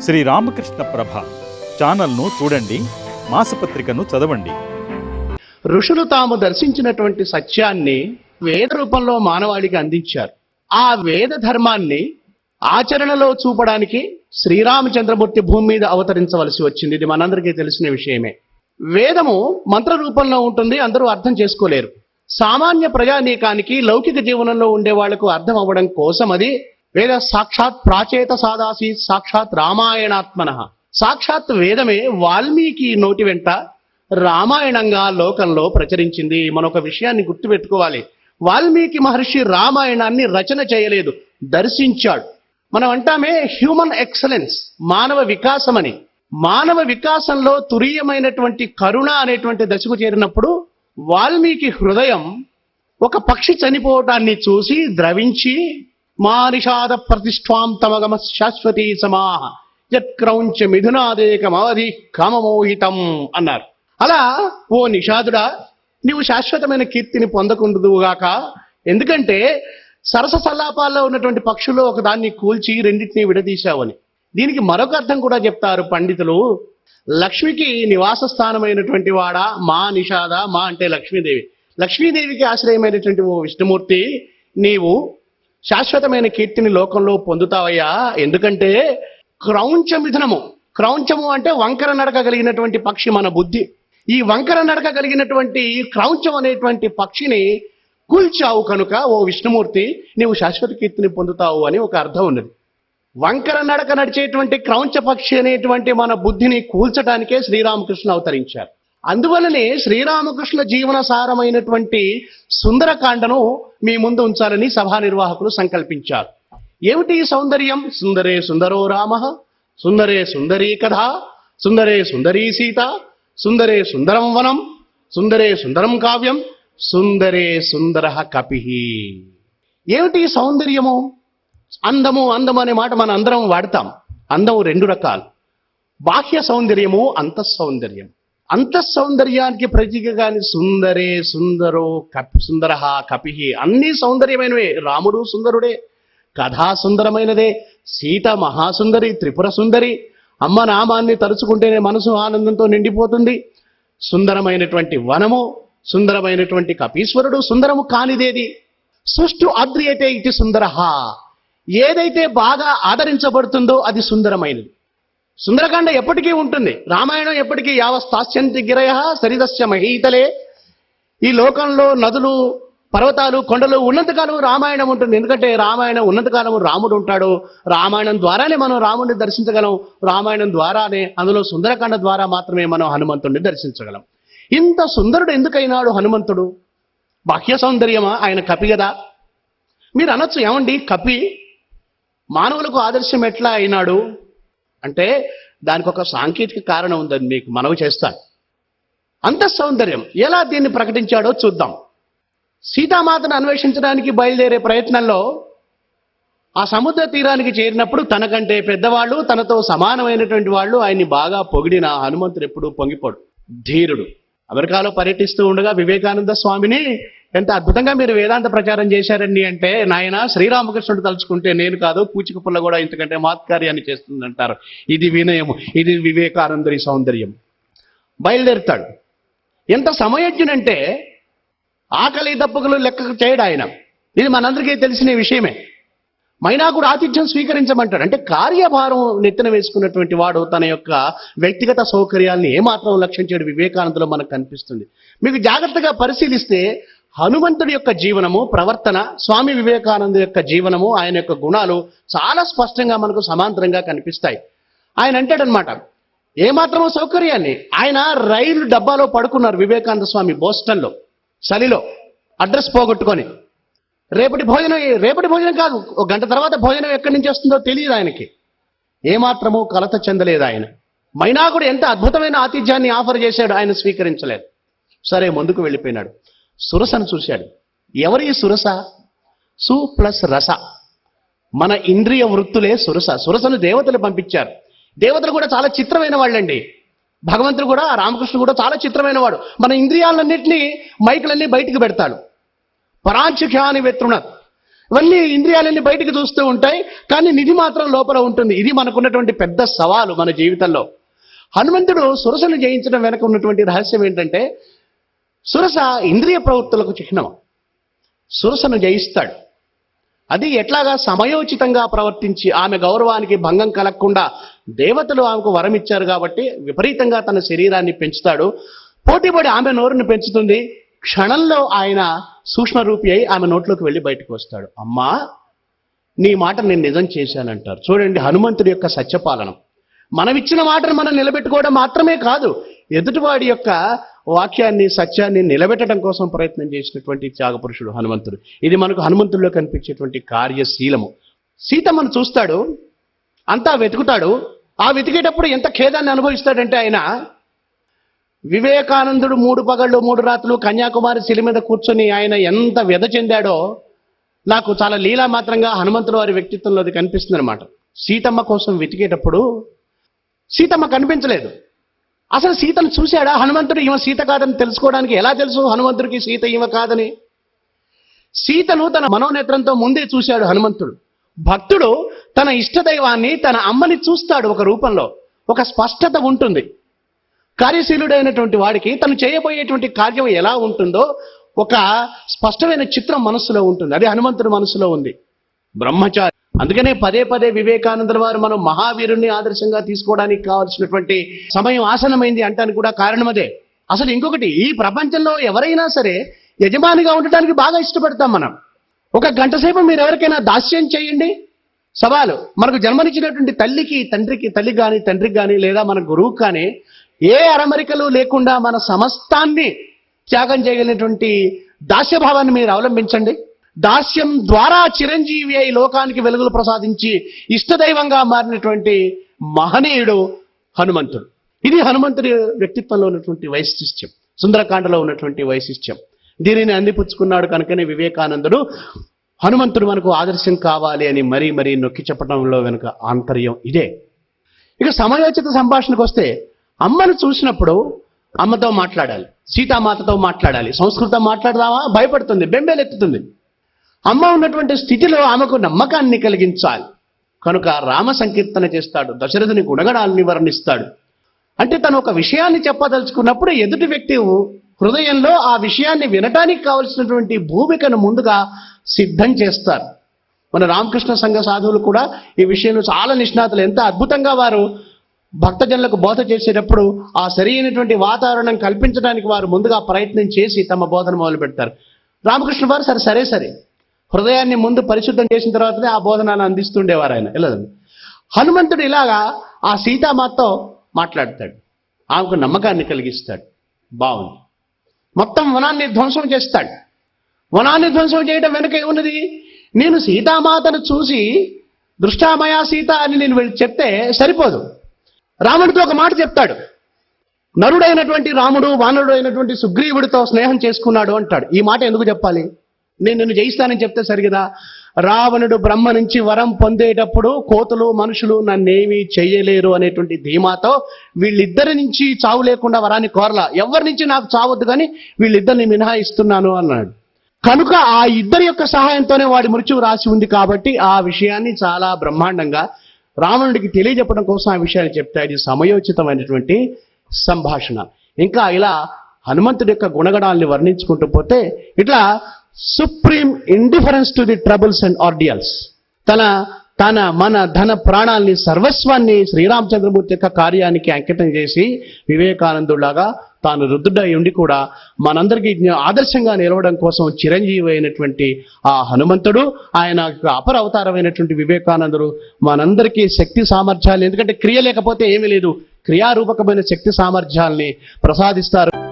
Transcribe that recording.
శ్రీ రామకృష్ణ ప్రభ ఛానల్ను చూడండి మాసపత్రికను చదవండి. ఋషులు తాము దర్శించినటువంటి సత్యాన్ని వేద రూపంలో మానవాళికి అందించారు. ఆ వేద ధర్మాన్ని ఆచరణలో చూపడానికి శ్రీరామచంద్రమూర్తి భూమి మీద అవతరించవలసి వచ్చింది. ఇది మనందరికీ తెలిసిన విషయమే. వేదము మంత్ర రూపంలో ఉంటుంది అందరూ అర్థం చేసుకోలేరు. సామాన్య ప్రజానీకానికి లౌకిక జీవనంలో ఉండే వాళ్ళకు అర్థం అవ్వడం కోసం అది వేద సాక్షాత్ ప్రాచేత సాదాసి సాక్షాత్ రామాయణాత్మన. సాక్షాత్ వేదమే వాల్మీకి నోటి వెంట రామాయణంగా లోకంలో ప్రచరించింది. మనొక విషయాన్ని గుర్తుపెట్టుకోవాలి. వాల్మీకి మహర్షి రామాయణాన్ని రచన చేయలేదు దర్శించాడు. మనం అంటామే హ్యూమన్ ఎక్సలెన్స్ మానవ వికాసం అని మానవ వికాసంలో తురీయమైనటువంటి కరుణ అనేటువంటి దశకు చేరినప్పుడు వాల్మీకి హృదయం ఒక పక్షి చనిపోవటాన్ని చూసి ద్రవించి మా నిషాద ప్రతిష్ఠాం తమగమ శాశ్వతీ సమాహ యత్క్రౌంచ మిథునాదేకమవధి కామమోహితం అన్నారు. అలా ఓ నిషాదుడా నీవు శాశ్వతమైన కీర్తిని పొందకుండదుగాక ఎందుకంటే సరస సల్లాపాల్లో ఉన్నటువంటి పక్షుల్లో ఒక దాన్ని కూల్చి రెండింటిని విడదీశావని. దీనికి మరొక అర్థం కూడా చెప్తారు పండితులు. లక్ష్మికి నివాస స్థానమైనటువంటి వాడ? మా నిషాద మా అంటే లక్ష్మీదేవి. లక్ష్మీదేవికి ఆశ్రయమైనటువంటి ఓ విష్ణుమూర్తి నీవు శాశ్వతమైన కీర్తిని లోకంలో పొందుతావయ్యా? ఎందుకంటే క్రౌంచ విధనము క్రౌంచము అంటే వంకర నడక కలిగినటువంటి పక్షి మన బుద్ధి. ఈ వంకర నడక కలిగినటువంటి క్రౌంచం అనేటువంటి పక్షిని కూల్చావు కనుక ఓ విష్ణుమూర్తి నీవు శాశ్వత కీర్తిని పొందుతావు అని ఒక అర్థం ఉన్నది. వంకర నడక నడిచేటువంటి క్రౌంచ పక్షి అనేటువంటి మన బుద్ధిని కూల్చడానికే శ్రీరామకృష్ణ అవతరించారు. అందువలనే శ్రీరామకృష్ణ జీవన సారమైనటువంటి సుందరకాండను మీ ముందు ఉంచాలని సభా నిర్వాహకులు సంకల్పించారు. ఏమిటి సౌందర్యం? సుందరే సుందరో రామ సుందరే సుందరీ కథ సుందరే సుందరీ సీత సుందరే సుందరం వనం సుందరే సుందరం కావ్యం సుందరే సుందర కపి. ఏమిటి సౌందర్యము? అందము అందము అనే మాట మన అందరం వాడతాం. అందం రెండు రకాలు. బాహ్య సౌందర్యము అంత సౌందర్యం అంత సౌందర్యానికి ప్రతీకగాని సుందరే సుందరో కపి సుందర కపి. అన్ని సౌందర్యమైనవే. రాముడు సుందరుడే కథా సుందరమైనదే సీత మహాసుందరి త్రిపుర సుందరి. అమ్మ నామాన్ని తలుచుకుంటేనే మనసు ఆనందంతో నిండిపోతుంది. సుందరమైనటువంటి వనము సుందరమైనటువంటి కపీశ్వరుడు సుందరము కానిదేది? సుష్టు అద్రియతే ఇది సుందర. ఏదైతే బాగా ఆదరించబడుతుందో అది సుందరమైనది. సుందరకాండ ఎప్పటికీ ఉంటుంది. రామాయణం ఎప్పటికీ యావస్తాస్యంతి గిరయ సరిదస్య మహీతలే. ఈ లోకంలో నదులు పర్వతాలు కొండలు ఉన్నంతకాలం రామాయణం ఉంటుంది. ఎందుకంటే రామాయణం ఉన్నంతకాలం రాముడు ఉంటాడు. రామాయణం ద్వారానే మనం రాముడిని దర్శించగలం. రామాయణం ద్వారానే అందులో సుందరకాండ ద్వారా మాత్రమే మనం హనుమంతుడిని దర్శించగలం. ఇంత సుందరుడు ఎందుకైనాడు హనుమంతుడు? బాహ్య సౌందర్యమా? ఆయన కపి కదా. మీరు అనొచ్చు ఏమండి? కపి మానవులకు ఆదర్శం ఎట్లా అయినాడు? అంటే దానికి ఒక సాంకేతిక కారణం ఉందని మీకు మనవి చేస్తాను. అంత సౌందర్యం ఎలా దీన్ని ప్రకటించాడో చూద్దాం. సీతామాతను అన్వేషించడానికి బయలుదేరే ప్రయత్నంలో ఆ సముద్ర తీరానికి చేరినప్పుడు తనకంటే పెద్దవాళ్ళు తనతో సమానమైనటువంటి వాళ్ళు ఆయన్ని బాగా పొగిడిన హనుమంతుడు ఎప్పుడు పొంగిపోడు. ధీరుడు. అమెరికాలో పర్యటిస్తూ ఉండగా వివేకానంద స్వామిని ఎంత అద్భుతంగా మీరు వేదాంత ప్రచారం చేశారండి అంటే నాయన శ్రీరామకృష్ణుడు తలుచుకుంటే నేను కాదు పూచిక పుల్ల కూడా ఇంతకంటే మాత్కార్యాన్ని చేస్తుందంటారు. ఇది వినయము ఇది వివేకానందరి సౌందర్యం. బయలుదేరుతాడు. ఎంత సమయజ్ఞునంటే ఆకలి దప్పకులు లెక్క చేయడు ఆయన. ఇది మనందరికీ తెలిసిన విషయమే. మైనాకుడు ఆతిథ్యం స్వీకరించమంటాడు. అంటే కార్యభారం నెత్తిన వేసుకున్నటువంటి వాడు తన యొక్క వ్యక్తిగత సౌకర్యాల్ని ఏమాత్రం లక్ష్యం చేయడు. వివేకానందలో మనకు కనిపిస్తుంది. మీకు జాగ్రత్తగా పరిశీలిస్తే హనుమంతుడి యొక్క జీవనము ప్రవర్తన స్వామి వివేకానంద యొక్క జీవనము ఆయన యొక్క గుణాలు చాలా స్పష్టంగా మనకు సమాంతరంగా కనిపిస్తాయి. ఆయన అంటాడనమాట ఏమాత్రమో సౌకర్యాన్ని. ఆయన రైలు డబ్బాలో పడుకున్నారు వివేకానంద స్వామి బోస్టన్లో చలిలో అడ్రస్ పోగొట్టుకొని. రేపటి భోజనం రేపటి భోజనం కాదు ఒక గంట తర్వాత భోజనం ఎక్కడి నుంచి వస్తుందో తెలియదు ఆయనకి. ఏమాత్రము కలత చెందలేదు ఆయన. మైనాకుడు ఎంత అద్భుతమైన ఆతిథ్యాన్ని ఆఫర్ చేశాడు ఆయన స్వీకరించలేదు. సరే ముందుకు వెళ్ళిపోయినాడు. సురసను చూశాడు. ఎవరి సురస? సు ప్లస్ రస. మన ఇంద్రియ వృత్తులే సురస. సురసను దేవతలు పంపించారు. దేవతలు కూడా చాలా చిత్రమైన వాళ్ళండి. భగవంతుడు కూడా రామకృష్ణుడు కూడా చాలా చిత్రమైన వాడు. మన ఇంద్రియాలన్నింటినీ మైకులన్నీ బయటికి పెడతాడు. పరాంచుఖ్యాని విత్రుణ. ఇవన్నీ ఇంద్రియాలన్నీ బయటికి చూస్తూ ఉంటాయి కానీ నిధి మాత్రం లోపల ఉంటుంది. ఇది మనకున్నటువంటి పెద్ద సవాలు మన జీవితంలో. హనుమంతుడు సురసను జయించడం వెనక ఉన్నటువంటి రహస్యం ఏంటంటే సురస ఇంద్రియ ప్రవృత్తులకు చిహ్నం. సురసను జయిస్తాడు. అది ఎట్లాగా సమయోచితంగా ప్రవర్తించి ఆమె గౌరవానికి భంగం కలగకుండా దేవతలు ఆమెకు వరం ఇచ్చారు కాబట్టి విపరీతంగా తన శరీరాన్ని పెంచుతాడు. పోటీపడి ఆమె నోరుని పెంచుతుంది. క్షణంలో ఆయన సూక్ష్మరూపి అయి ఆమె నోట్లోకి వెళ్ళి బయటకు వస్తాడు. అమ్మా నీ మాట నేను నిజం చేశానంటారు. చూడండి హనుమంతుడి యొక్క సత్యపాలనం. మనం ఇచ్చిన మాటను మనం నిలబెట్టుకోవడం మాత్రమే కాదు ఎదుటివాడి యొక్క వాక్యాన్ని సత్యాన్ని నిలబెట్టడం కోసం ప్రయత్నం చేసినటువంటి త్యాగపురుషుడు హనుమంతుడు. ఇది మనకు హనుమంతుల్లో కనిపించేటువంటి కార్యశీలము. సీతమ్మను చూస్తాడు అంతా వెతుకుతాడు. ఆ వెతికేటప్పుడు ఎంత ఖేదాన్ని అనుభవిస్తాడంటే ఆయన వివేకానందుడు మూడు పగళ్ళు మూడు రాత్రులు కన్యాకుమారి శిల మీద కూర్చొని ఆయన ఎంత వ్యధ చెందాడో నాకు చాలా లీలా మాత్రంగా హనుమంతుడు వారి వ్యక్తిత్వంలో అది కనిపిస్తుంది అనమాట సీతమ్మ కోసం వెతికేటప్పుడు సీతమ్మ కనిపించలేదు. అసలు సీతను చూశాడా? హనుమంతుడు ఈమె సీత కాదని తెలుసుకోవడానికి ఎలా తెలుసు? హనుమంతుడికి సీత ఈమె కాదని? సీతను తన మనోనేత్రంతో ముందే చూశాడు హనుమంతుడు. భక్తుడు తన ఇష్టదైవాన్ని తన అమ్మని చూస్తాడు ఒక రూపంలో. ఒక స్పష్టత ఉంటుంది. కార్యశీలుడైనటువంటి వాడికి తను చేయబోయేటువంటి కార్యం ఎలా ఉంటుందో ఒక స్పష్టమైన చిత్రం మనస్సులో ఉంటుంది. అది హనుమంతుడి మనసులో ఉంది. బ్రహ్మచారి అందుకనే పదే పదే వివేకానందుల వారు మనం మహావీరుణ్ణి ఆదర్శంగా తీసుకోవడానికి కావాల్సినటువంటి సమయం ఆసనమైంది అంటానికి కూడా కారణం అదే. అసలు ఇంకొకటి ఈ ప్రపంచంలో ఎవరైనా సరే యజమానిగా ఉండటానికి బాగా ఇష్టపడతాం మనం. ఒక గంట సేపు మీరు ఎవరికైనా దాస్యం చేయండి. సవాలు మనకు జన్మనిచ్చినటువంటి తల్లికి తండ్రికి తల్లి కానీ తండ్రికి కానీ లేదా మన గురువు కానీ ఏ అరమరికలు లేకుండా మన సమస్తాన్ని త్యాగం చేయగలిగినటువంటి దాస్యభావాన్ని మీరు అవలంబించండి. దాస్యం ద్వారా చిరంజీవి అయి లోకానికి వెలుగులు ప్రసాదించి ఇష్టదైవంగా మారినటువంటి మహనీయుడు హనుమంతుడు. ఇది హనుమంతుడి వ్యక్తిత్వంలో ఉన్నటువంటి వైశిష్ట్యం సుందరకాండలో ఉన్నటువంటి వైశిష్ట్యం. దీనిని అందిపుచ్చుకున్నాడు కనుకనే వివేకానందుడు. హనుమంతుడు మనకు ఆదర్శం కావాలి అని మరీ మరీ నొక్కి చెప్పడంలో వెనుక ఆంతర్యం ఇదే. ఇక సమయోచిత సంభాషణకు వస్తే అమ్మను చూసినప్పుడు అమ్మతో మాట్లాడాలి సీతామాతతో మాట్లాడాలి సంస్కృతం మాట్లాడదామా? భయపడుతుంది బెంబేలెత్తుతుంది. అమ్మ ఉన్నటువంటి స్థితిలో ఆమెకు నమ్మకాన్ని కలిగించాలి. కనుక రామ సంకీర్తన చేస్తాడు దశరథుని గుణగణాల్ని వర్ణిస్తాడు. అంటే తను ఒక విషయాన్ని చెప్పదలుచుకున్నప్పుడు ఎదుటి వ్యక్తి హృదయంలో ఆ విషయాన్ని వినటానికి కావలసినటువంటి భూమికను ముందుగా సిద్ధం చేస్తారు. మన రామకృష్ణ సంఘ సాధువులు కూడా ఈ విషయంలో చాలా నిష్ణాతులు. ఎంత అద్భుతంగా వారు భక్తజనులకు బోధ చేసేటప్పుడు ఆ సరైనటువంటి వాతావరణం కల్పించడానికి వారు ముందుగా ప్రయత్నం చేసి తమ బోధన మొదలు పెడతారు రామకృష్ణ వారు సరే సరే సరే. హృదయాన్ని ముందు పరిశుద్ధం చేసిన తర్వాతనే ఆ బోధనాన్ని అందిస్తుండేవారు ఆయన. వెళ్ళదండి హనుమంతుడు ఇలాగా ఆ సీతామాతతో మాట్లాడతాడు. ఆమెకు నమ్మకాన్ని కలిగిస్తాడు. బాగుంది. మొత్తం వనాన్ని ధ్వంసం చేస్తాడు. వనాన్ని ధ్వంసం చేయడం వెనుక ఏమున్నది? నేను సీతామాతను చూసి దృష్టామయా సీత అని నేను చెప్తే సరిపోదు. రాముడితో ఒక మాట చెప్తాడు. నరుడైనటువంటి రాముడు వానరుడు అయినటువంటి సుగ్రీవుడితో స్నేహం చేసుకున్నాడు అంటాడు. ఈ మాట ఎందుకు చెప్పాలి? నేను నిన్ను జయిస్తానని చెప్తే సరిగదా? రావణుడు బ్రహ్మ నుంచి వరం పొందేటప్పుడు కోతులు మనుషులు నన్నేమీ చేయలేరు అనేటువంటి ధీమాతో వీళ్ళిద్దరి నుంచి చావు లేకుండా వరాన్ని కోరలా. ఎవరి నుంచి నాకు చావద్దు కానీ వీళ్ళిద్దరిని మినహాయిస్తున్నాను అన్నాడు. కనుక ఆ ఇద్దరి యొక్క సహాయంతోనే వాడి మృత్యువు రాసి ఉంది కాబట్టి ఆ విషయాన్ని చాలా బ్రహ్మాండంగా రావణుడికి తెలియజెప్పడం కోసం ఆ విషయాన్ని చెప్తే ఇది సమయోచితమైనటువంటి సంభాషణ. ఇంకా ఇలా హనుమంతుడి యొక్క గుణగణాల్ని వర్ణించుకుంటూ పోతే ఇట్లా supreme indifference to the troubles and ordeals. తన తన మన ధన ప్రాణాల్ని సర్వస్వాన్ని శ్రీరామచంద్రమూర్తి యొక్క కార్యానికి అంకితం చేసి వివేకానందులాగా తాను రుద్రుడై ఉండి కూడా మనందరికీ ఆదర్శంగా నిలవడం కోసం చిరంజీవి అయినటువంటి ఆ హనుమంతుడు ఆయన యొక్క అపర అవతారమైనటువంటి వివేకానందుడు మనందరికీ శక్తి సామర్థ్యాలు ఎందుకంటే క్రియ లేకపోతే ఏమీ లేదు. క్రియారూపకమైన శక్తి సామర్థ్యాల్ని ప్రసాదిస్తారు.